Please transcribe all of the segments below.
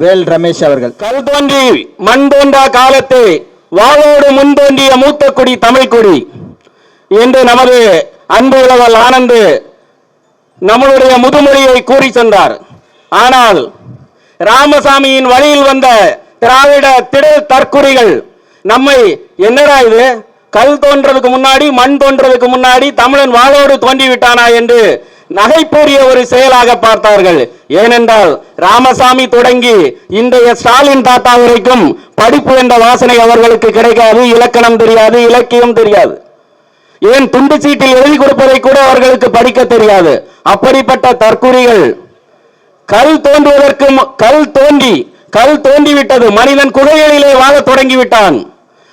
வேல் ரமேஷ் அவர்கள். கல் தோன்றி மண் தோன்றா காலத்தை வாழோடு முன் தோன்றிய மூத்த குடி தமிழ் குடி என்று நமது அன்பு உலகல் ஆனந்து நம்மளுடைய முதுமொழியை கூறி சென்றார். ஆனால் ராமசாமியின் வழியில் வந்த திராவிட திடல் தற்குறிகள் நம்மை என்னடா இது? கல் தோன்றதுக்கு முன்னாடி மண் தோன்றதுக்கு முன்னாடி தமிழன் வாழோடு தோன்றி விட்டானா என்று நகைப்பூரிய ஒரு செயலாக பார்த்தார்கள். ஏனென்றால் ராமசாமி தொடங்கி இன்றைய ஸ்டாலின் தாத்தா வரைக்கும் படிப்பு என்ற வாசனை அவர்களுக்கு கிடைக்காது. இலக்கணம் தெரியாது இலக்கியம் தெரியாது. ஏன் துண்டு சீட்டில் எழுதி கொடுப்பதை கூட அவர்களுக்கு படிக்க தெரியாது. அப்படிப்பட்ட தற்குறிகள் கல் தோன்றுவதற்கு கல் தோண்டி கல் தோண்டிவிட்டது மனிதன் குகைகளிலே வாழ தொடங்கிவிட்டான்.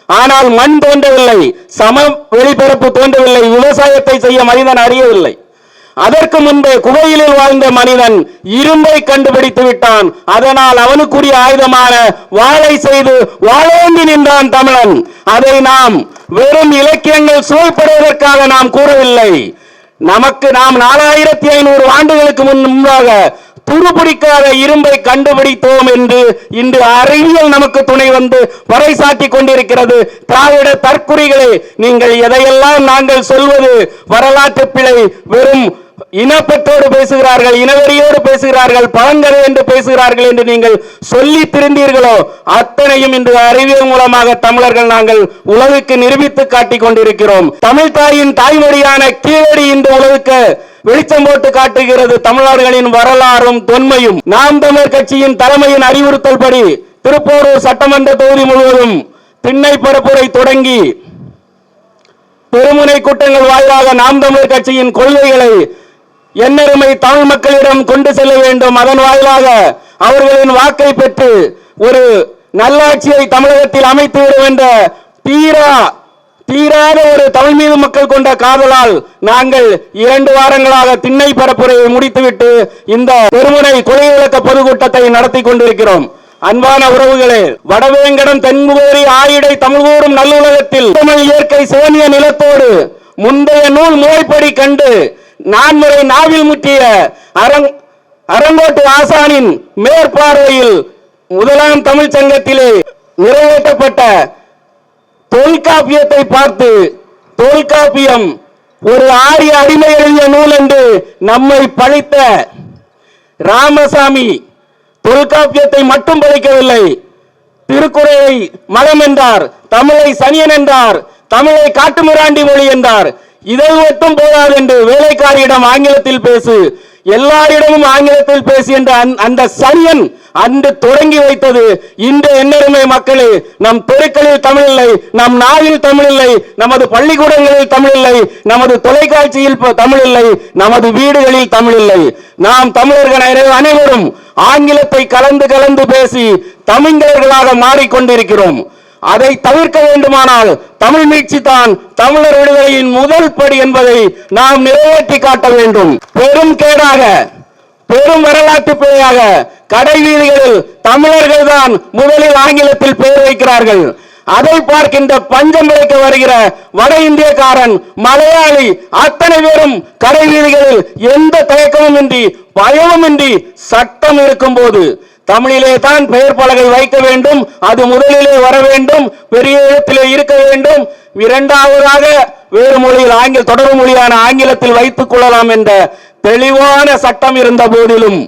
ஆனால் மண் தோன்றவில்லை சம வெளிப்பரப்பு தோன்றவில்லை விவசாயத்தை செய்ய மனிதன் அறியவில்லை. அதற்கு முன்பே குகையிலில் வாழ்ந்த மனிதன் இரும்பை கண்டுபிடித்து விட்டான். அதனால் அவனுக்குரிய ஆயுதமான வாழை செய்து வாழேந்தி நின்றான் தமிழன். அதை நாம் வெறும் இலக்கியங்கள் சுவைப்படுவதற்காக நாம் கூறவில்லை. நமக்கு நாம் நாலாயிரத்தி ஐநூறு ஆண்டுகளுக்கு முன் முன்பாக துருபிடிக்காத இரும்பை கண்டுபிடித்தோம் என்று இன்று அறிவியல் நமக்கு துணை வந்து பறைசாட்டி கொண்டிருக்கிறது. திராவிட தற்குறிகளே நீங்கள் எதையெல்லாம் நாங்கள் சொல்வது வரலாற்று பிழை வெறும் இனப்பற்றோடு பேசுகிறார்கள் இனவெறியோடு பேசுகிறார்கள் பழங்கதை என்று பேசுகிறார்கள் என்று நீங்கள் சொல்லி திருந்தீர்களோ அத்தனையும் இன்று அறிவியல் மூலமாக தமிழர்கள் நாங்கள் உலகுக்கு நிரூபித்து காட்டிக் கொண்டிருக்கிறோம். தமிழ் தாயின் தாய்மொழியான கீழடி இன்று உலகுக்கு வெளிச்சம் போட்டு காட்டுகிறது தமிழர்களின் வரலாறும் தொன்மையும். நாம் தமிழர் கட்சியின் தலைமையின் அறிவுறுத்தல் படி திருப்போரூர் சட்டமன்ற தொகுதி முழுவதும் திண்ணை பரப்புரை தொடங்கி பெருமுனை கூட்டங்கள் வாயிலாக நாம் தமிழர் கட்சியின் கொள்கைகளை எண்ணருமை தமிழ் மக்களிடம் கொண்டு செல்ல வேண்டும். அதன் வாயிலாக அவர்களின் வாக்கை பெற்று ஒரு நல்லாட்சியை தமிழகத்தில் அமைத்து விட என்ற தீரா தீராத ஒரு தமிழ் மீது மக்கள் கொண்ட காதலால் நாங்கள் இரண்டு வாரங்களாக திண்ணை பரப்புரையை முடித்துவிட்டு இந்த பெருமுனை கொலை விளக்க பொதுக்கூட்டத்தை நடத்தி கொண்டிருக்கிறோம். அன்பான உறவுகளே வடவேங்கடம் தென்முகோரி ஆயிடை தமிழ்கூறும் நல்லுலகத்தில் தமிழ் இயற்கை சோனிய நிலத்தோடு முந்தைய நூல் முறைப்படி கண்டு நான்முறை நாவில் முற்றிய அரங் அரங்கோட்டு ஆசானின் மேற்பார்வையில் முதலாம் தமிழ் சங்கத்திலே நிறைவேற்றப்பட்ட தொல்காப்பியத்தை பார்த்து தொல்காப்பியம் ஒரு ஆரிய அடிமை எழுதிய நூல் என்று நம்மை பழித்த ராமசாமி தொல்காப்பியத்தை மட்டும் பழிக்கவில்லை திருக்குறளை மலம் என்றார் தமிழை சனியன் என்றார் தமிழை காட்டுமிராண்டி மொழி என்றார் இதை மட்டும் போதாது என்று வேலைக்காரியிடம் ஆங்கிலத்தில் பேசு. எல்லாரிடமும் ஆங்கிலத்தில் பேசு என்ற அந்த- அந்த சனியன் அன்று தொடங்கி வைத்தது. இன்று என்னருமை மக்களே நம் தெருக்களில் தமிழ் இல்லை நம் நாவில் தமிழ் இல்லை நமது பள்ளிக்கூடங்களில் தமிழ் இல்லை நமது தொலைக்காட்சியில் தமிழ் இல்லை நமது வீடுகளில் தமிழ் இல்லை நாம் தமிழர்கள் அனைவரும் ஆங்கிலத்தை கலந்து கலந்து பேசி தமிழர்களாக மாறிக்கொண்டிருக்கிறோம். அதை தவிர்க்க வேண்டுமானால் தமிழ் மீட்சி தான் தமிழர் விடுதலையின் முதல் படி என்பதை நாம் நிறைவேற்றி காட்ட வேண்டும். பெரும் கேடாக பெரும் வரலாற்று பிழையாக கடை வீதிகளில் தமிழர்கள் தான் முதலில் ஆங்கிலத்தில் பெயர் வைக்கிறார்கள். அதை பார்க்கின்ற பஞ்சம் வைக்க வருகிற வட இந்தியக்காரன் மலையாளி அத்தனை பேரும் கடை வீதிகளில் எந்த தயக்கமும் இன்றி பயமும் இன்றி சட்டம் இருக்கும் போது தமிழிலே தான் பெயர் பலகை வைக்க வேண்டும் அது முதலிலே வர வேண்டும் பெரிய இடத்திலே இருக்க வேண்டும். இரண்டாவதாக வேறு மொழியில் ஆங்கில தொடர் மொழியான ஆங்கிலத்தில் வைத்துக் கொள்ளலாம் என்ற தெளிவான சட்டம் இருந்த போதிலும்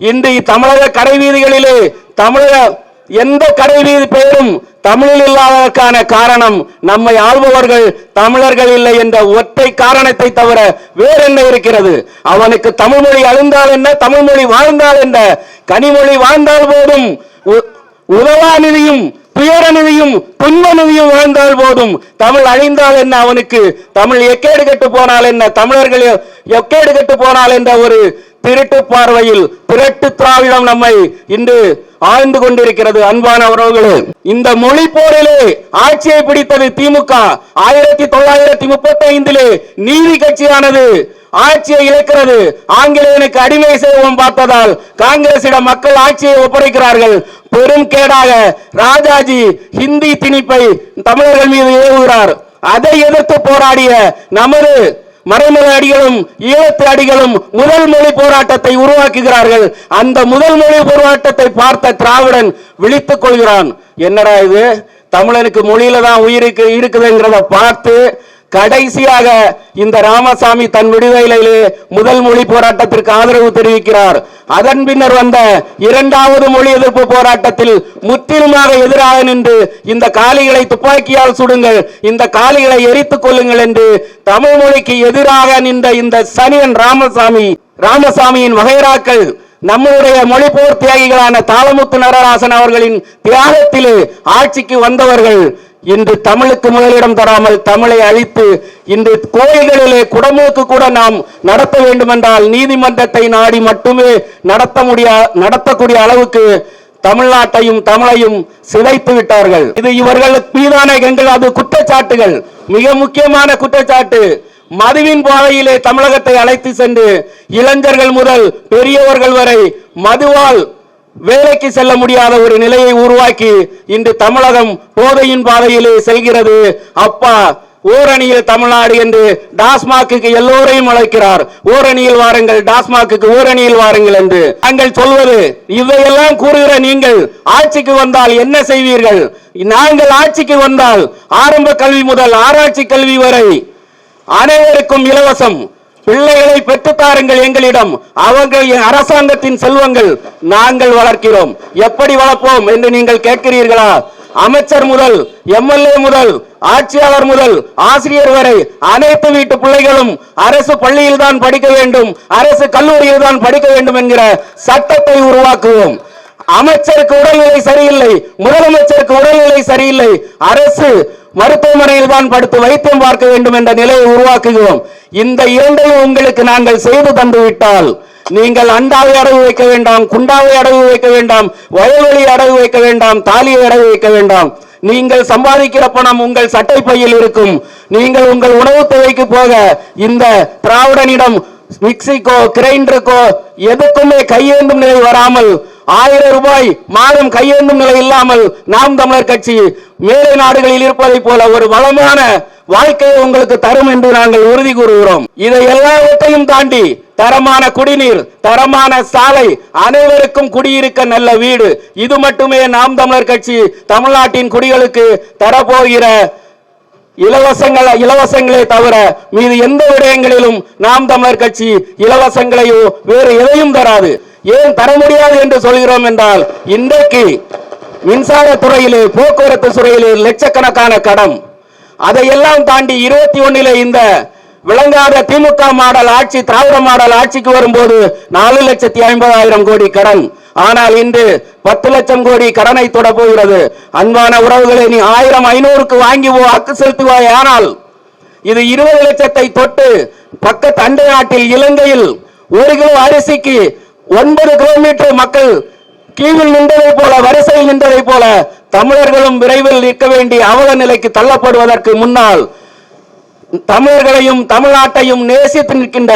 இன்று தமிழக கடை வீதிகளிலே தமிழக எந்த கடை வீதி பெயரும் தமிழில் இல்லாததற்கான காரணம் நம்மை ஆள்பவர்கள் தமிழர்கள் இல்லை என்ற ஒற்றை காரணத்தை தவிர வேறென்ன இருக்கிறது? அவனுக்கு தமிழ் மொழி அழிந்தால் என்ன? தமிழ் மொழி வாழ்ந்தால் என்ன? கனிமொழி வாழ்ந்தால் போதும். உ- துயரநிதியும் நிதியும் நிதியும் வாழ்ந்தால் போதும். தமிழ் அழிந்தால் என்ன அவனுக்கு? தமிழ் எக்கேடு கெட்டு போனால் என்ன? தமிழர்கள் எக்கேடு கெட்டு போனால் என்ற ஒரு திருட்டு பார்வையில் திரட்டு திராவிடம் நம்மை இன்று ஆழ்ந்து கொண்டிருக்கிறது. அன்பான உறவுகளே இந்த மொழி போரிலே ஆட்சியை பிடித்தது திமுக. ஆயிரத்தி தொள்ளாயிரத்தி முப்பத்தி ஐந்திலே நீதி கட்சியானது ஆட்சியை இழக்கிறது. ஆங்கிலேயனுக்கு அடிமை செய்வோம் பார்த்ததால் காங்கிரசிடம் மக்கள் ஆட்சியை ஒப்படைக்கிறார்கள். பெரும் கேடாக ராஜாஜி ஹிந்தி திணிப்பை தமிழர்கள் மீது ஏவுகிறார். அதை எதிர்த்து போராடிய நமது மறைமலை அடிகளும் ஈழத்து அடிகளும் முதல் மொழி போராட்டத்தை உருவாக்குகிறார்கள். அந்த முதல் மொழி போராட்டத்தை பார்த்த திராவிடன் விழித்துக் கொள்கிறான். என்னடா இது? தமிழனுக்கு மொழியில தான் உயிருக்கு இருக்குதுங்கிறத பார்த்து கடைசியாக இந்த ராமசாமி தன் விடுதலையிலே முதல் மொழி போராட்டத்திற்கு ஆதரவு தெரிவிக்கிறார். அதன் பின்னர் வந்த இரண்டாவது மொழி எதிர்ப்பு போராட்டத்தில் முற்றிலுமாக எதிராக நின்று இந்த காளிகளை துப்பாக்கியால் சுடுங்கள் இந்த காளிகளை எரித்துக் கொள்ளுங்கள் என்று தமிழ் மொழிக்கு எதிராக நின்ற இந்த சனியன் ராமசாமி ராமசாமியின் வகைராக்கள் நம்முடைய மொழிபோர் தியாகிகளான தாளமுத்து நடராசன் அவர்களின் தியாகத்திலே ஆட்சிக்கு வந்தவர்கள். இன்று தமிழுக்கு முதலிடம் தராமல் தமிழை அழித்து இன்று கோயில்களிலே குடமுழுக்கு கூட நாம் நடத்த வேண்டுமென்றால் நீதிமன்றத்தை நாடி மட்டுமே நடத்த முடியா நடத்தக்கூடிய அளவுக்கு தமிழ்நாட்டையும் தமிழையும் சிதைத்து விட்டார்கள். இது இவர்களுக்கு மீதான எங்கள் அது குற்றச்சாட்டுகள். மிக முக்கியமான குற்றச்சாட்டு. மதுவின் பாதையிலே தமிழகத்தை அழைத்து சென்று இளைஞர்கள் முதல் பெரியவர்கள் வரை மதுவால் வேலைக்கு செல்ல முடியாத ஒரு நிலையை உருவாக்கி இன்று தமிழகம் போதையின் பாதையிலே செல்கிறது. அப்பா ஓரணியில் தமிழ்நாடு என்று டாஸ்மாக்கு எல்லோரையும் அழைக்கிறார். ஓரணியில் வாருங்கள் டாஸ்மாக்கு ஓரணியில் வாருங்கள் என்று. நாங்கள் சொல்வது இவையெல்லாம் கூறுகிற நீங்கள் ஆட்சிக்கு வந்தால் என்ன செய்வீர்கள்? நாங்கள் ஆட்சிக்கு வந்தால் ஆரம்ப கல்வி முதல் ஆராய்ச்சி கல்வி வரை அனைவருக்கும் இலவசம். பிள்ளைகளை பெற்றுத்தாருங்கள் எங்களிடம். அவர்கள் அரசாங்கத்தின் செல்வங்கள் நாங்கள் வளர்க்கிறோம். எப்படி வளர்ப்போம் என்று நீங்கள் கேட்கிறீர்களா? அமைச்சர் முதல் எம்எல்ஏ முதல் ஆட்சியாளர் முதல் ஆசிரியர் வரை அனைத்து வீட்டு பிள்ளைகளும் அரசு பள்ளியில் தான் படிக்க வேண்டும் அரசு கல்லூரியில் தான் படிக்க வேண்டும் என்கிற சட்டத்தை உருவாக்குவோம். அமைச்சருக்கு உடல்நிலை சரியில்லை முதலமைச்சருக்கு உடல்நிலை சரியில்லை. அரசு மருத்துவமனையில் தான் படுத்து வைத்தியம் பார்க்க வேண்டும் என்ற நிலையை உருவாக்குகிறோம். இந்த இரண்டையும் உங்களுக்கு நாங்கள் செய்து தந்துவிட்டால் நீங்கள் அண்டாவை அடகு வைக்க வேண்டாம் குண்டாவை அடகு வைக்க வேண்டாம் வயல்வெளி அடகு வைக்க வேண்டாம் தாலியை அடகு வைக்க வேண்டாம். நீங்கள் சம்பாதிக்கிற பணம் உங்கள் சட்டை பையில் இருக்கும். நீங்கள் உங்கள் உணவு தொகைக்கு போக இந்த திராவிடனிடம் மிக்சிக்கோ கிரைண்டருக்கோ எதுக்குமே கையேந்தும் நிலை வராமல் ஆயிரம் ரூபாய் மாதம் கையேந்தும் நிலை இல்லாமல் நாம் தமிழர் கட்சி மேலை நாடுகளில் இருப்பதைப் போல ஒரு வளமான வாழ்க்கையை உங்களுக்கு தரும் என்று நாங்கள் உறுதி கூறுகிறோம். இதை எல்லாவற்றையும் தாண்டி தரமான குடிநீர் தரமான சாலை அனைவருக்கும் குடியிருக்க நல்ல வீடு இது மட்டுமே நாம் தமிழர் கட்சி தமிழ்நாட்டின் குடிகளுக்கு தரப்போகிற இலவசங்கள் இலவசங்களே தவிர மீது எந்த விடயங்களிலும் நாம் தமிழர் கட்சி இலவசங்களையோ வேறு எதையும் தராது. ஏன் தர முடியாது என்று சொல்கிறோம் என்றால் இன்றைக்கு மின்சார துறையிலே போக்குவரத்து துறையிலே லட்சக்கணக்கான கடன் அதையெல்லாம் தாண்டி இருபத்தி ஒன்னிலே இந்த விளங்காத திமுக மாடல் ஆட்சி திராவிட மாடல் ஆட்சிக்கு வரும்போது நாலு லட்சத்தி ஐம்பதாயிரம் கோடி கடன். ஆனால் இன்று பத்து லட்சம் கோடி கடனை தொட போகிறது அன்பான உறவுகளை நீ ஆயிரம் ஐநூறுக்கு வாங்கி வாக்கு செலுத்துவாய். ஆனால் இது இருபது லட்சத்தை தொட்டு பக்கத்து அண்டை நாட்டில் இலங்கையில் ஒரு கிலோ அரிசிக்கு ஒன்பது கிலோமீட்டர் மக்கள் கீழில் நின்றதை போல வரிசையில் நின்றதை போல தமிழர்களும் விரைவில் நிற்க வேண்டிய அவல நிலைக்கு தள்ளப்படுவதற்கு முன்னால் தமிழர்களையும் தமிழ்நாட்டையும் நேசித்து நிற்கின்ற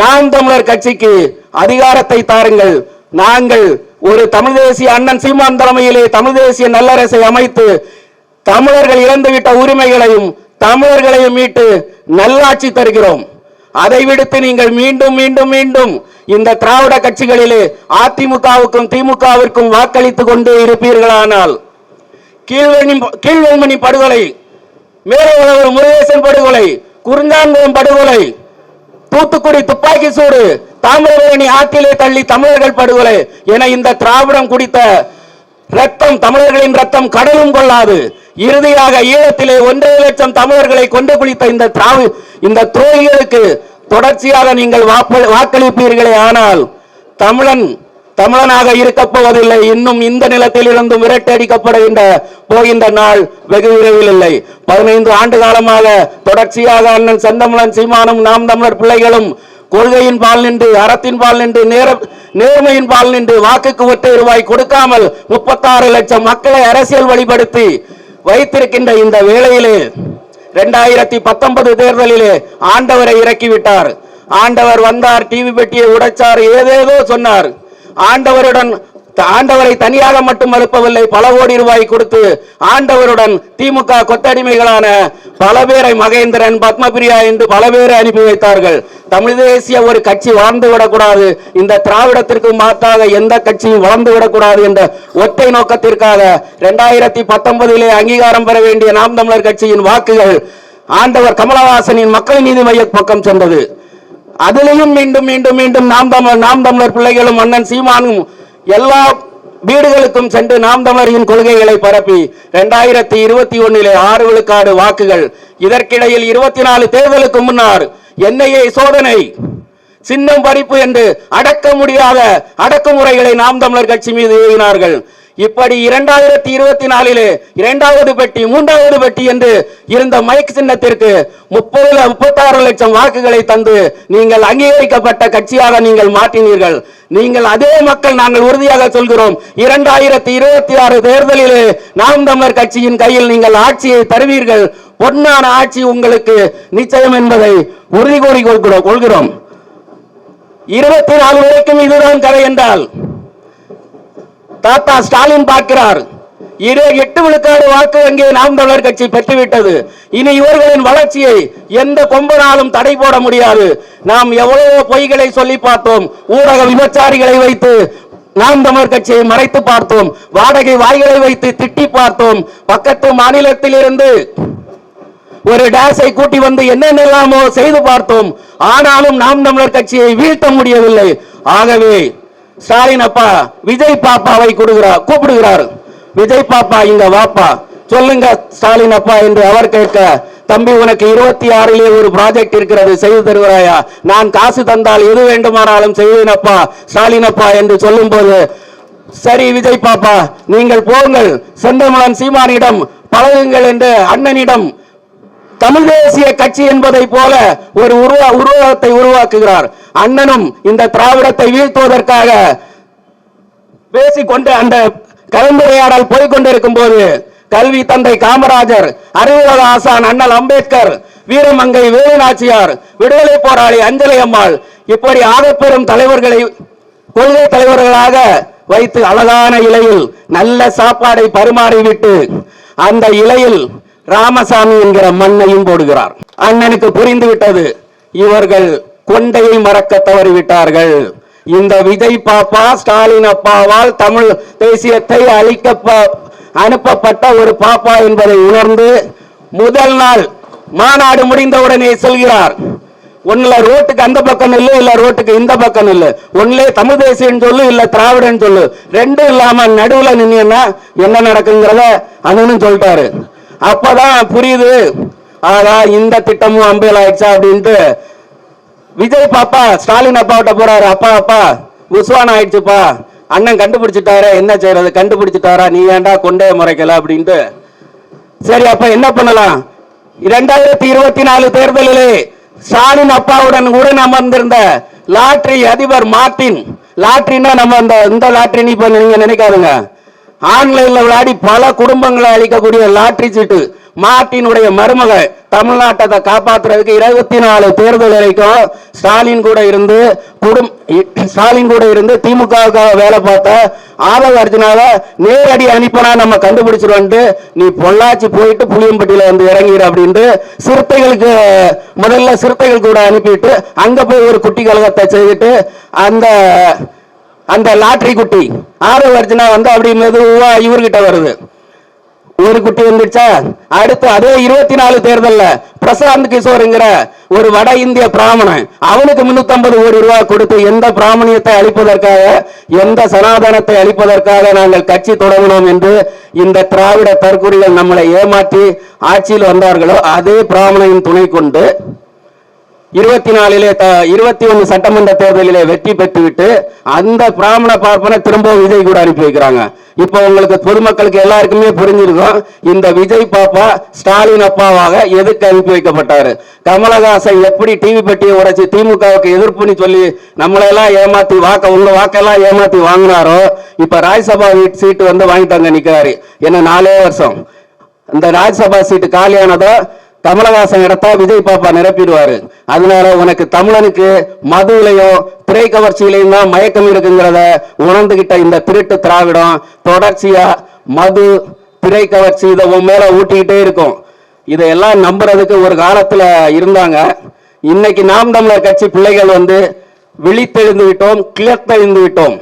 நாம் தமிழர் கட்சிக்கு அதிகாரத்தை தாருங்கள். நாங்கள் ஒரு தமிழ் தேசிய அண்ணன் சீமான் தலைமையிலே தமிழ் தேசிய நல்லரசை அமைத்து தமிழர்கள் இழந்துவிட்ட உரிமைகளையும் தமிழர்களையும் மீட்டு நல்லாட்சி தருகிறோம். அதை விடுத்து நீங்கள் மீண்டும் மீண்டும் மீண்டும் இந்த திராவிட கட்சிகளிலே அதிமுகவுக்கும் திமுகவிற்கும் வாக்களித்துக் கொண்டே இருப்பீர்களானால் கீழ்வெண்ணி கீழ்வெண்மணி படுகொலை மேலவளவர் முருகேசன் படுகொலை குறிஞ்சாங்குளம் படுகொலை தூத்துக்குடி துப்பாக்கி சூடு தாமிரபரணி ஆற்றிலே தள்ளி தமிழர்கள் படுகொலை என இந்த திராவிடம் குடித்த ரத்தம் தமிழர்களின் ரத்தம் கடலும் கொள்ளாது. இறுதியாக ஈழத்திலே ஒன்றரை லட்சம் தமிழர்களை கொண்டு குளித்த இந்த திராவி இந்த துரோகிகளுக்கு தொடர்ச்சியாக நீங்கள் வாக்களிப்பீர்களே. ஆனால் தமிழன் தமிழனாக இருக்கப் போவதில்லை. இன்னும் இந்த நிலத்தில் இருந்தும் விரட்டடிக்கப்படுகின்ற போகின்ற நாள் வெகு விரைவில் இல்லை. பதினைந்து ஆண்டு காலமாக தொடர்ச்சியாக அண்ணன் செந்தமிழன் சீமானும் நாம் தமிழர் பிள்ளைகளும் கொள்கையின் பால் நின்று அறத்தின் பால் நின்று நேர நேர்மையின் பால் நின்று வாக்குக்கு ஒற்றை ரூபாய் கொடுக்காமல் முப்பத்தாறு லட்சம் மக்களை அரசியல் வழிபடுத்தி வைத்திருக்கின்ற இந்த வேளையிலே இரண்டாயிரத்தி பத்தொன்பது தேர்தலிலே ஆண்டவரை இறக்கிவிட்டார். ஆண்டவர் வந்தார் டிவி பெட்டியை உடைச்சார் ஏதேதோ சொன்னார். ஆண்டவருடன் ஆண்டவரை தனியாக மட்டும் அனுப்பவில்லை பல கோடி ரூபாய் கொடுத்து ஆண்டவருடன் திமுக கொத்தடிமைகளான பல பேரை மகேந்திரன் பத்மபிரியா என்று பல பேரை அனுப்பி வைத்தார்கள். தமிழ் தேசிய ஒரு கட்சி வாழ்ந்து விடக்கூடாது. இந்த திராவிடத்திற்கு மாற்றாக எந்த கட்சியும் வளர்ந்து விடக்கூடாது என்ற ஒற்றை நோக்கத்திற்காக இரண்டாயிரத்தி பத்தொன்பதிலே அங்கீகாரம் பெற வேண்டிய நாம் தமிழர் கட்சியின் வாக்குகள் ஆண்டவர் கமலஹாசனின் மக்கள் நீதி மைய பக்கம் சென்றது. அதிலையும் மீண்டும் மீண்டும் மீண்டும் நாம் தமிழர் நாம் தமிழர் பிள்ளைகளும் அண்ணன் சீமானும் எல்லா வீடுகளுக்கும் சென்று நாம் தமிழரின் கொள்கைகளை பரப்பி இரண்டாயிரத்தி இருபத்தி ஒன்னிலே ஆறு விழுக்காடு வாக்குகள். இதற்கிடையில் இருபத்தி நாலு தேர்தலுக்கு முன்னர் என்ஐஏ சோதனை சின்னம் பறிப்பு என்று அடக்க முடியாத அடக்குமுறைகளை நாம் தமிழர் கட்சி மீது ஏவினார்கள் இப்படி இரண்டாயிரத்தி இருபத்தி நாலிலே இரண்டாவது பெட்டி மூன்றாவது பெட்டி என்று இருந்த மைக் சின்னத்திற்கு முப்பதுல முப்பத்தாறு லட்சம் வாக்குகளை தந்து நீங்கள் அங்கீகரிக்கப்பட்ட கட்சியாக நீங்கள் மாற்றினீர்கள். நீங்கள் அதே மக்கள் நாங்கள் உறுதியாக சொல்கிறோம். இரண்டாயிரத்தி இருபத்தி ஆறு தேர்தலிலே நாம் தமிழர் கட்சியின் கையில் நீங்கள் ஆட்சியை தருவீர்கள். பொன்னான ஆட்சி உங்களுக்கு நிச்சயம் என்பதை உறுதி கூறி கொள்கிறோம். கொள்கிறோம். இருபத்தி நாலு வரைக்கும் இதுதான் கதை என்றால் தாத்தா ஸ்டாலின் பார்க்கிறார். இதே எட்டு விழுக்காடு வாக்கு வங்கியை நாம் தமிழர் கட்சி பெற்றுவிட்டது. இனி இவர்களின் வளர்ச்சியை எந்த கொம்பனாலும் தடை போட முடியாது. நாம் எவ்வளவோ பொய்களை சொல்லி பார்த்தோம். ஊடக விபச்சாரிகளை வைத்து நாம் தமிழர் கட்சியை மறைத்து பார்த்தோம். வாடகை வாய்களை வைத்து திட்டி பார்த்தோம். பக்கத்து மாநிலத்திலிருந்து ஒரு டேஸை கூட்டி வந்து என்னென்னலாமோ செய்து பார்த்தோம். ஆனாலும் நாம் தமிழர் கட்சியை வீழ்த்த முடியவில்லை. ஆகவே ஸ்டாலின் அப்பா விஜய் பாப்பாவை கொடுக்கிறார் கூப்பிடுகிறார். விஜய் பாப்பா இங்க வாப்பா. சொல்லுங்க ஸ்டாலின் அப்பா என்று அவர் கேட்க தம்பி உனக்கு இருபத்தி ஆறிலே ஒரு ப்ராஜெக்ட் இருக்கிறது செய்து தருகிறாயா? நான் காசு தந்தால் எது வேண்டுமானாலும் செய்வேன் அப்பா ஸ்டாலின் அப்பா என்று சொல்லும்போது சரி விஜய் பாப்பா நீங்கள் போங்கள். செந்தமலன் சீமானிடம் பழகுங்கள் என்று அண்ணனிடம் தமிழ் தேசிய கட்சி என்பதை போல ஒரு உருவா உருவத்தை உருவாக்குகிறார். அண்ணனும் இந்த திராவிடத்தை வீழ்த்துவதற்காக பேசிக்கொண்டு அந்த கலந்துரையாடல் போய்கொண்டிருக்கும் போது கல்வி தந்தை காமராஜர் அறிவுலக ஆசான் அண்ணல் அம்பேத்கர் வீரமங்கை வேலுநாச்சியார் விடுதலை போராளி அஞ்சலி அம்மாள் இப்படி ஆகப்பெரும் தலைவர்களை கொள்கை தலைவர்களாக வைத்து அழகான இலையில் நல்ல சாப்பாடை பரிமாறிவிட்டு அந்த இலையில் ராமசாமி என்கிற மண்ணையும் போடுகிறார். அண்ணனுக்கு புரிந்து விட்டது இவர்கள் கொண்டையை மறக்க தவறிவிட்டார்கள். இந்த விஜய் பாப்பா ஸ்டாலின் அப்பாவால் தமிழ் தேசியத்தை அழிக்க அனுப்பப்பட்ட ஒரு பாப்பா என்பதை உணர்ந்து முதல் நாள் மாநாடு முடிந்தவுடனே செல்கிறார். ஒன்னுல ரோட்டுக்கு அந்த பக்கம் இல்ல இல்ல ரோட்டுக்கு இந்த பக்கம் இல்ல ஒண்ணுல தமிழ் தேசியன்னு சொல்லு இல்ல திராவிடன் சொல்லு. ரெண்டும் இல்லாம நடுவுல நின்னா என்ன நடக்குங்கிறத அண்ணனும் சொல்லிட்டாரு. அப்பதான் புரியுது. ஆனா இந்த திட்டமும் அம்பேல் ஆயிடுச்சா அப்படின்ட்டு. விஜய் பாப்பா ஸ்டாலின் அப்பாவிட்ட போறாரு. அப்பா அப்பா உஸ்வான் ஆயிடுச்சுப்பா. அண்ணன் கண்டுபிடிச்சிட்டாரு என்ன செய்யறது? கண்டுபிடிச்சிட்டாரா? நீ ஏன்டா கொண்டே முறைக்கல அப்படின்ட்டு. சரி அப்ப என்ன பண்ணலாம்? இரண்டாயிரத்தி இருபத்தி நாலு தேர்தலிலே ஸ்டாலின் அப்பாவுடன் உடன் அமர்ந்திருந்த லாட்ரி அதிபர் மார்ட்டின். லாட்டரினா நம்ம இந்த இந்த லாட்டரின்னு இப்ப நீங்க நினைக்காதுங்க. ஆன்லைன்ல விளையாடி பல குடும்பங்களை அளிக்கக்கூடிய லாட்டரி சீட்டு மார்ட்டினுடைய மருமகள் தமிழ்நாட்டை காப்பாத்துறதுக்கு இருபத்தி நாலு தேர்தல் வரைக்கும் ஸ்டாலின் கூட இருந்து குடும் ஸ்டாலின் கூட இருந்து திமுகவுக்காக வேலை பார்த்த ஆதவ அர்ஜுனாவை நேரடி அனுப்பினா நம்ம கண்டுபிடிச்சிருவோன்ட்டு நீ பொள்ளாச்சி போயிட்டு புளியம்பட்டியில வந்து இறங்கிடு அப்படின்ட்டு சிறுத்தைகளுக்கு முதல்ல சிறுத்தைகள் கூட அனுப்பிட்டு அங்க போய் ஒரு குட்டி கழகத்தை செய்துட்டு அந்த அந்த லாட்ரி குட்டி ஆறு அர்ஜுனா வந்து அப்படி மெதுவா இவர்கிட்ட வருது. ஒரு குட்டி வந்துச்சா அடுத்து அதே இருபத்தி நாலு தேர்தல்ல பிரசாந்த் கிஷோருங்கிற ஒரு வட இந்திய பிராமணன் அவனுக்கு முன்னூத்தி கோடி ரூபாய் கொடுத்து எந்த பிராமணியத்தை அளிப்பதற்காக எந்த சனாதனத்தை அளிப்பதற்காக நாங்கள் கட்சி தொடங்கினோம் என்று இந்த திராவிட தற்கொலைகள் நம்மளை ஏமாற்றி ஆட்சியில் வந்தார்களோ அதே பிராமணனின் துணை கொண்டு இருபத்தி நாலிலே இருபத்தி ஒன்று சட்டமன்ற தேர்தலிலே வெற்றி பெற்றுவிட்டு அந்த பிராமண பார்ப்பனை திரும்பவும் விஜய் கூட அனுப்பி வைக்கிறாங்க. இப்போ உங்களுக்கு பொதுமக்களுக்கு எல்லாருக்குமே புரிஞ்சிருக்கும் இந்த விஜய் பாப்பா ஸ்டாலின் அப்பாவாக எதுக்கு அனுப்பி வைக்கப்பட்டாரு? கமலஹாசன் எப்படி டிவி பெட்டியை உடைச்சி திமுகவுக்கு எதிர்ப்புன்னு சொல்லி நம்மளெல்லாம் ஏமாத்தி வாக்க உங்க வாக்கெல்லாம் ஏமாத்தி வாங்கினாரோ இப்ப ராஜ்யசபா சீட்டு வந்து வாங்கிட்டாங்க நிக்கிறாரு. என்ன நாலே வருஷம். இந்த ராஜ்யசபா சீட்டு காலியானதோ கமலஹாசன் இடத்த விஜய் பாப்பா நிரப்பிடுவாரு. அதனால உனக்கு தமிழனுக்கு மதுவிலையும் திரை கவர்ச்சியிலையும் தான் மயக்கம் இருக்குங்கிறத உணர்ந்துகிட்ட இந்த திருட்டு திராவிடம் தொடர்ச்சியா மது திரை கவர்ச்சி இதை உன் மேல ஊட்டிக்கிட்டே இருக்கும். இதையெல்லாம் நம்புறதுக்கு ஒரு காலத்துல இருந்தாங்க. இன்னைக்கு நாம் தமிழர் கட்சி பிள்ளைகள் வந்து விழித்தெழுந்து விட்டோம் கிளர்த்தெழுந்து விட்டோம்.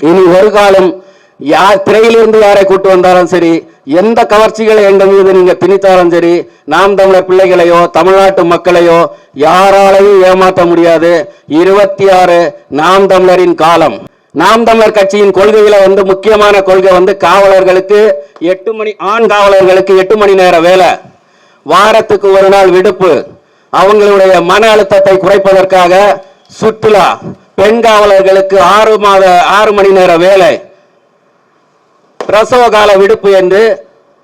இனி ஒரு காலம் யார் திரையிலிருந்து யாரை கூட்டு வந்தாலும் சரி எந்த கவர்ச்சிகளை எங்கள் மீது நீங்க திணித்தாலும் சரி நாம் தமிழர் பிள்ளைகளையோ தமிழ்நாட்டு மக்களையோ யாராலையும் ஏமாற்ற முடியாது. இருபத்தி ஆறு நாம் தமிழரின் காலம். நாம் தமிழர் கட்சியின் கொள்கையில வந்து முக்கியமான கொள்கை வந்து காவலர்களுக்கு எட்டு மணி ஆண் காவலர்களுக்கு எட்டு மணி நேர வேலை. வாரத்துக்கு ஒரு நாள் விடுப்பு. அவங்களுடைய மன அழுத்தத்தை குறைப்பதற்காக சுற்றுலா. பெண் காவலர்களுக்கு ஆறு மாத ஆறு மணி நேர வேலை. பிரசவ கால விடுப்பு என்று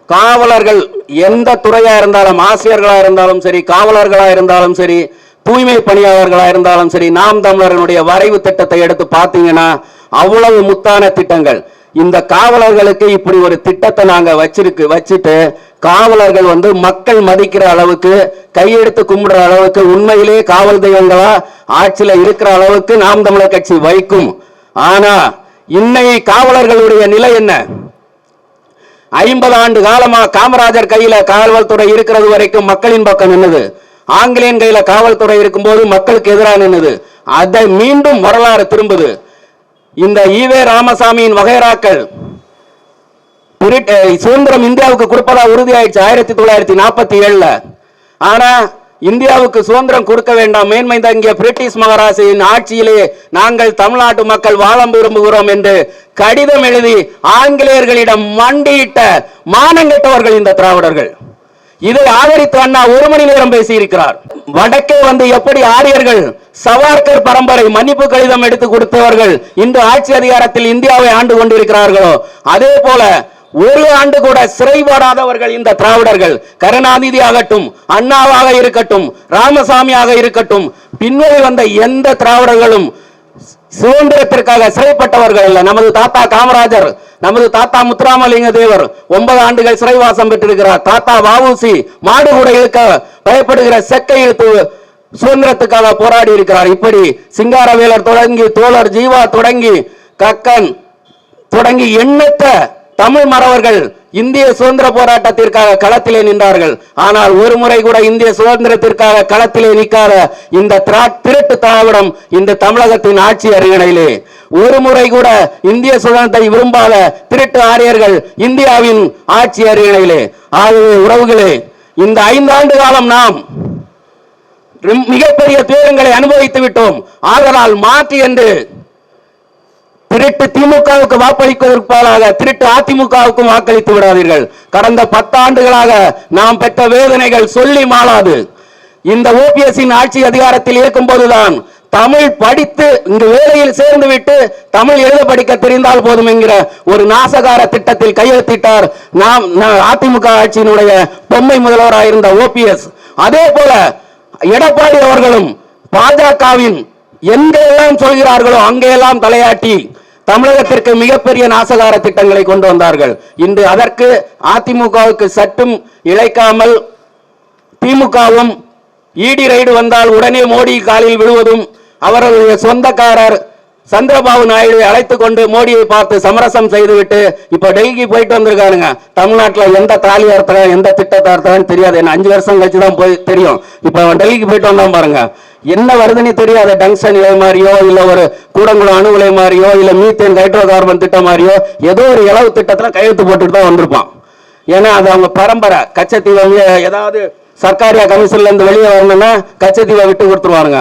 காவலர்கள் எந்த துறையா இருந்தாலும் ஆசிரியர்களா இருந்தாலும் சரி காவலர்களா இருந்தாலும் சரி தூய்மை பணியாளர்களா இருந்தாலும் சரி நாம் தமிழர்களுடைய வரைவு திட்டத்தை எடுத்து பார்த்தீங்கன்னா அவ்வளவு முத்தான திட்டங்கள். இந்த காவலர்களுக்கு இப்படி ஒரு திட்டத்தை நாங்க வச்சிருக்கு வச்சுட்டு காவலர்கள் வந்து மக்கள் மதிக்கிற அளவுக்கு கையெடுத்து கும்பிடுற அளவுக்கு உண்மையிலே காவல் தெய்வங்களா ஆட்சியில இருக்கிற அளவுக்கு நாம் தமிழர் கட்சி வைக்கும். ஆனா இன்னைக்கு காவலர்களுடைய நிலை என்ன? ஐம்பது ஆண்டு காலமா காமராஜர் கையில காவல்துறை இருக்கிறது வரைக்கும் மக்களின் பக்கம் நின்னது. ஆங்கிலேயன் கையில காவல்துறை இருக்கும்போது மக்களுக்கு எதிராக நின்னது. அதை மீண்டும் வரலாறு திரும்புது. இந்த ஈவே ராமசாமியின் வகைராக்கள் சுதந்திரம் இந்தியாவுக்கு கொடுப்பதா உறுதியாயிடுச்சு ஆயிரத்தி தொள்ளாயிரத்தி நாற்பத்தி ஏழுல. ஆனா இந்தியாவுக்கு சுதந்திரம் கொடுக்க வேண்டாம். மேன்மை தங்கிய பிரிட்டிஷ் மகாராஜின் ஆட்சியிலே நாங்கள் தமிழ்நாட்டு மக்கள் வாழ விரும்புகிறோம் என்று கடிதம் எழுதி ஆங்கிலேயர்களிடம் மண்டியிட்ட மானங்கெட்டவர்கள் இந்த திராவிடர்கள். இதை ஆதரித்து அண்ணா ஒரு மணி நேரம் பேசியிருக்கிறார். வடக்கே வந்து எப்படி ஆரியர்கள் சவார்கர் பரம்பரை மன்னிப்பு கடிதம் எடுத்து கொடுத்தவர்கள் இன்று ஆட்சி அதிகாரத்தில் இந்தியாவை ஆண்டு கொண்டிருக்கிறார்களோ அதே போல ஒரு ஆண்டு கூட சிறைபடாதவர்கள் இந்த திராவிடர்கள். கருணாநிதி ஆகட்டும் அண்ணாவாக இருக்கட்டும் ராமசாமியாக இருக்கட்டும் பின்வழி வந்த எந்த திராவிடர்களும் சுதந்திரத்திற்காக சிறைப்பட்டவர்கள் அல்ல. நமது தாத்தா காமராஜர் நமது தாத்தா முத்துராமலிங்க தேவர் ஒன்பது ஆண்டுகள் சிறைவாசம் பெற்றிருக்கிறார். தாத்தா வாவுசி மாடு கூட இழுக்க பயப்படுகிற செக்கை இழுத்து சுதந்திரத்துக்காக போராடி இருக்கிறார். இப்படி சிங்காரவேலர் தொடங்கி தோழர் ஜீவா தொடங்கி கக்கன் தொடங்கி எண்ணற்ற தமிழ் மறவர்கள் இந்திய சுதந்திர போராட்டத்திற்காக களத்திலே நின்றார்கள். ஆனால் ஒரு முறை கூட இந்திய சுதந்திரத்திற்காக களத்திலே நிற்காத இந்த திரா- திருட்டு திராவிடம் இந்த தமிழகத்தின் ஆட்சி அரியணையிலே. ஒரு முறை கூட இந்திய சுதந்திரத்தை விரும்பாத திருட்டு ஆரியர்கள் இந்தியாவின் ஆட்சி அரியணையிலே. ஆகவே உறவுகளே இந்த ஐந்தாண்டு காலம் நாம் மிகப்பெரிய துயரங்களை அனுபவித்து விட்டோம். ஆதலால் மாற்றி என்று திருட்டு திமுகவுக்கு வாக்களிப்பதற்கு பதிலாக திருட்டு அதிமுகவுக்கும் வாக்களித்து விடாதீர்கள். கடந்த பத்தாண்டுகளாக நாம் பெற்ற வேதனைகள் சொல்லி மாளாது. இந்த ஓபிஎஸ்ஸின் ஆட்சி அதிகாரத்தில் இருக்கும் போதுதான் தமிழ் படித்து இங்கு வேலையில் சேர்ந்து விட்டு தமிழ் எழுத படிக்க தெரிந்தால் போதும் என்கிற ஒரு நாசகார திட்டத்தில் கையெழுத்திட்டார் நாம் அதிமுக ஆட்சியினுடைய பொம்மை முதல்வராக இருந்த ஓபிஎஸ். அதே போல எடப்பாடி அவர்களும் பாஜகவின் எங்கெல்லாம் சொல்கிறார்களோ அங்கெல்லாம் தலையாட்டி தமிழகத்திற்கு மிகப்பெரிய நாசகார திட்டங்களை கொண்டு வந்தார்கள். இன்று அதற்கு அதிமுகவுக்கு சற்றும் இழைக்காமல் திமுகவும் இடி ரைடு வந்தால் உடனே மோடி காலில் விழுவதும் அவர்களுடைய சொந்தக்காரர் சந்திரபாபு நாயுடு அழைத்து கொண்டு மோடியை பார்த்து சமரசம் செய்துவிட்டு இப்ப டெல்லிக்கு போயிட்டு வந்திருக்காருங்க. தமிழ்நாட்டுல எந்த தாலி அறுத்தம் எந்த திட்டத்தை அறுத்தம் தெரியாது. என்ன அஞ்சு வருஷம் கழிச்சு தான் போய் தெரியும். இப்ப அவன் டெல்லிக்கு போயிட்டு வந்தான் பாருங்க. என்ன வருதுன்னு தெரியாது. டங்ஷன் இலை மாதிரியோ இல்ல ஒரு கூடங்குளம் அணு உலை மாதிரியோ இல்ல மீத்தேன் ஹைட்ரோ கார்பன் திட்டம் மாதிரியோ ஏதோ ஒரு இளவு திட்டத்துல கையெழுத்து போட்டுட்டு தான் வந்திருப்பான். ஏன்னா அது அவங்க பரம்பரை. கச்சத்தீவை ஏதாவது சர்க்காரியா கமிஷன்ல இருந்து வெளியே வரணும்னா கச்சத்தீவை விட்டு கொடுத்துருவாருங்க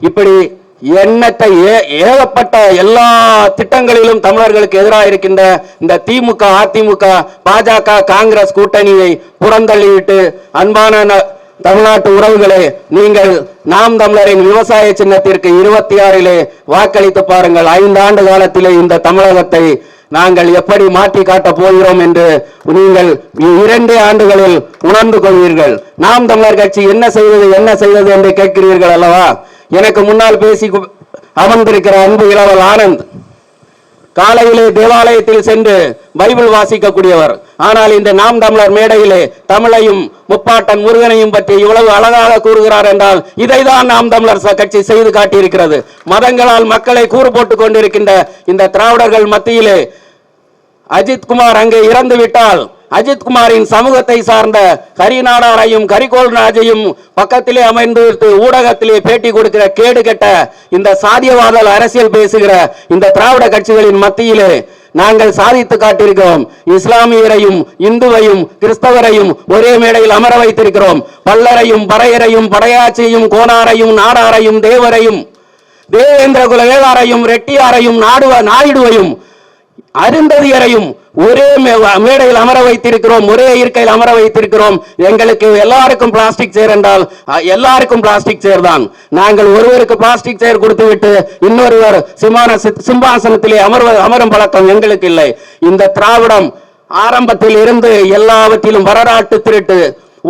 இப்படி எண்ணற்ற ஏ- ஏகப்பட்ட எல்லா திட்டங்களிலும் தமிழர்களுக்கு எதிராக இருக்கின்ற இந்த திமுக அதிமுக பாஜக காங்கிரஸ் கூட்டணியை புறந்தள்ளிவிட்டு அன்பான ந- தமிழ்நாட்டு உறவுகளே நீங்கள் நாம் தமிழரின் விவசாய சின்னத்திற்கு இருபத்தி ஆறிலே வாக்களித்து பாருங்கள். ஐந்து ஆண்டு காலத்திலே இந்த தமிழகத்தை நாங்கள் எப்படி மாற்றி காட்டப் போகிறோம் என்று நீங்கள் இரண்டே ஆண்டுகளில் உணர்ந்து கொள்வீர்கள். நாம் தமிழர் கட்சி என்ன செய்தது என்ன செய்தது என்று கேட்கிறீர்கள் அல்லவா? எனக்கு முன்னால் பேசி அமர்ந்திருக்கிற அன்பு இளவல் ஆனந்த் காலையிலே தேவாலயத்தில் சென்று பைபிள் வாசிக்கக்கூடியவர். ஆனால் இந்த நாம் தமிழர் மேடையிலே தமிழையும் முப்பாட்டன் முருகனையும் பற்றி இவ்வளவு அழகாக கூறுகிறார் என்றால் இதைதான் நாம் தமிழர் கட்சி செய்து காட்டியிருக்கிறது. மதங்களால் மக்களை கூறு போட்டுக் கொண்டிருக்கின்ற இந்த திராவிடர்கள் மத்தியிலே அஜித் குமார் அங்கே இறந்து விட்டால் அஜித்குமாரின் சமூகத்தை சார்ந்த கரிநாடாரையும் கரிகோல் ராஜையும் பக்கத்திலே அமைந்து ஊடகத்திலே பேட்டி கொடுக்கிற கேடு கெட்ட இந்த சாதியவாத அரசியல் பேசுகிற இந்த திராவிட கட்சிகளின் மத்தியிலே நாங்கள் சாதித்து காட்டியிருக்கிறோம். இஸ்லாமியரையும் இந்துவையும் கிறிஸ்தவரையும் ஒரே மேடையில் அமர வைத்திருக்கிறோம். பல்லரையும் பறையரையும் படையாச்சியையும் கோனாரையும் நாடாரையும் தேவரையும் தேவேந்திர குல வேளாரையும் ரெட்டியாரையும் நாடுவ நாயுடுவையும் அருந்ததியரையும் ஒரே மேடையில் அமர வைத்திருக்கிறோம் ஒரே இருக்கையில் அமர வைத்திருக்கிறோம். எங்களுக்கு எல்லாருக்கும் பிளாஸ்டிக் சேர் என்றால் எல்லாருக்கும் பிளாஸ்டிக் சேர் தான். நாங்கள் ஒருவருக்கு பிளாஸ்டிக் சேர் கொடுத்து விட்டு இன்னொருவர் சிம்மாசனத்திலே அமர்வ அமரும் பழக்கம் எங்களுக்கு இல்லை. இந்த திராவிடம் ஆரம்பத்தில் இருந்து எல்லாவற்றிலும் வரலாற்று திருட்டு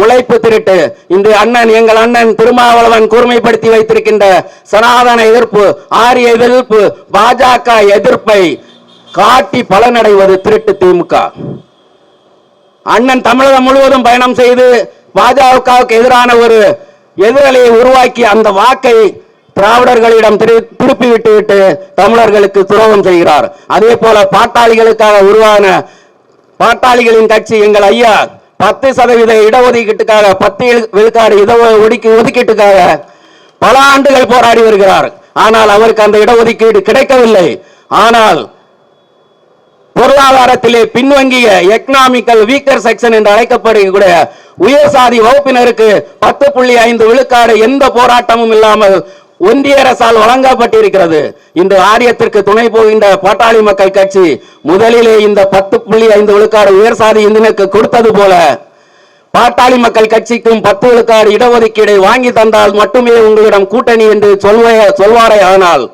உழைப்பு திருட்டு இன்று அண்ணன் எங்கள் அண்ணன் திருமாவளவன் கூர்மைப்படுத்தி வைத்திருக்கின்ற சனாதன எதிர்ப்பு ஆரிய எதிர்ப்பு பாஜக எதிர்ப்பை காட்டி பலனடைவது திருட்டு திமுக. அண்ணன் தமிழகம் முழுவதும் பயணம் செய்து பாஜகவுக்கு எதிரான ஒரு எதிரலையை உருவாக்கி அந்த வாக்கை திராவிடர்களிடம் திரு- திருப்பி விட்டு விட்டு தமிழர்களுக்கு துரோகம் செய்கிறார். அதே போல பாட்டாளிகளுக்காக உருவான பாட்டாளிகளின் கட்சி எங்கள் ஐயா பத்து சதவீத இடஒதுக்கீட்டுக்காக பத்து இழு- விழுக்காடு இட ஒதுக்கி ஒதுக்கீட்டுக்காக பல ஆண்டுகள் போராடி வருகிறார். ஆனால் அவருக்கு அந்த இடஒதுக்கீடு கிடைக்கவில்லை. ஆனால் பொருளாதாரத்திலே பின்வங்கிய எக்கனாமிக்கல் வீக்கர் செக்ஷன் என்று அழைக்கப்படக்கூடிய உயர் சாதி வகுப்பினருக்கு பத்து புள்ளி ஐந்து விழுக்காடு எந்த போராட்டமும் இல்லாமல் ஒன்றிய அரசால் வழங்கப்பட்டிருக்கிறது. இந்த ஆரியத்திற்கு துணை போகின்ற பாட்டாளி மக்கள் கட்சி முதலிலே இந்த பத்து புள்ளி ஐந்து விழுக்காடு உயர் சாதி இந்தியனுக்கு கொடுத்தது போல பாட்டாளி மக்கள் கட்சிக்கும் பத்து விழுக்காடு இடஒதுக்கீடை வாங்கி தந்தால் மட்டுமே உங்களிடம் கூட்டணி என்று சொல்வே சொல்வாரே ஆனால்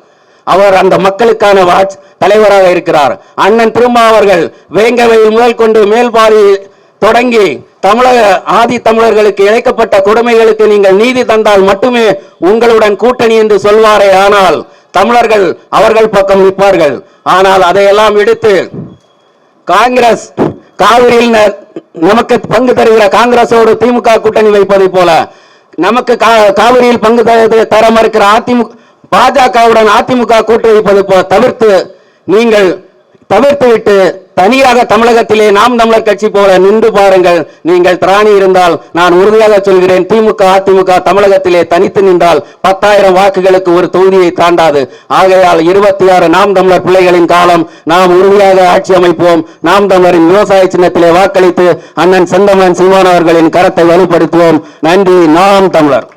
அவர் அந்த மக்களுக்கான வாட்ச் தலைவராக இருக்கிறார். அண்ணன் திருமா அவர்கள் வேங்கவையில் முதல் கொண்டு மேல்பாரி தொடங்கி தமிழக ஆதி தமிழர்களுக்கு இழைக்கப்பட்ட கொடுமைகளுக்கு நீங்கள் நீதி தந்தால் மட்டுமே உங்களுடன் கூட்டணி என்று சொல்வாரே ஆனால் தமிழர்கள் அவர்கள் பக்கம் நிற்பார்கள். ஆனால் அதையெல்லாம் எடுத்து காங்கிரஸ் காவிரியில் ந- நமக்கு பங்கு தருகிற காங்கிரஸோடு திமுக கூட்டணி வைப்பதை போல நமக்கு கா- காவிரியில் பங்கு தர மறுக்கிற அதிமுக பாஜகவுடன் அதிமுக கூட்டு வைப்பது தவிர்த்து நீங்கள் தவிர்த்து விட்டு தனியாக தமிழகத்திலே நாம் தமிழர் கட்சி போல நின்று பாருங்கள். நீங்கள் திராணி இருந்தால் நான் உறுதியாக சொல்கிறேன் திமுக அதிமுக தமிழகத்திலே தனித்து நின்றால் பத்தாயிரம் வாக்குகளுக்கு ஒரு தொகுதியை தாண்டாது. ஆகையால் இருபத்தி ஆறு நாம் தமிழர் பிள்ளைகளின் காலம் நாம் உறுதியாக ஆட்சி அமைப்போம். நாம் தமிழரின் விவசாய சின்னத்திலே வாக்களித்து அண்ணன் செந்தமன் சீமான் அவர்களின் கரத்தை வலுப்படுத்துவோம். நன்றி நாம் தமிழர்.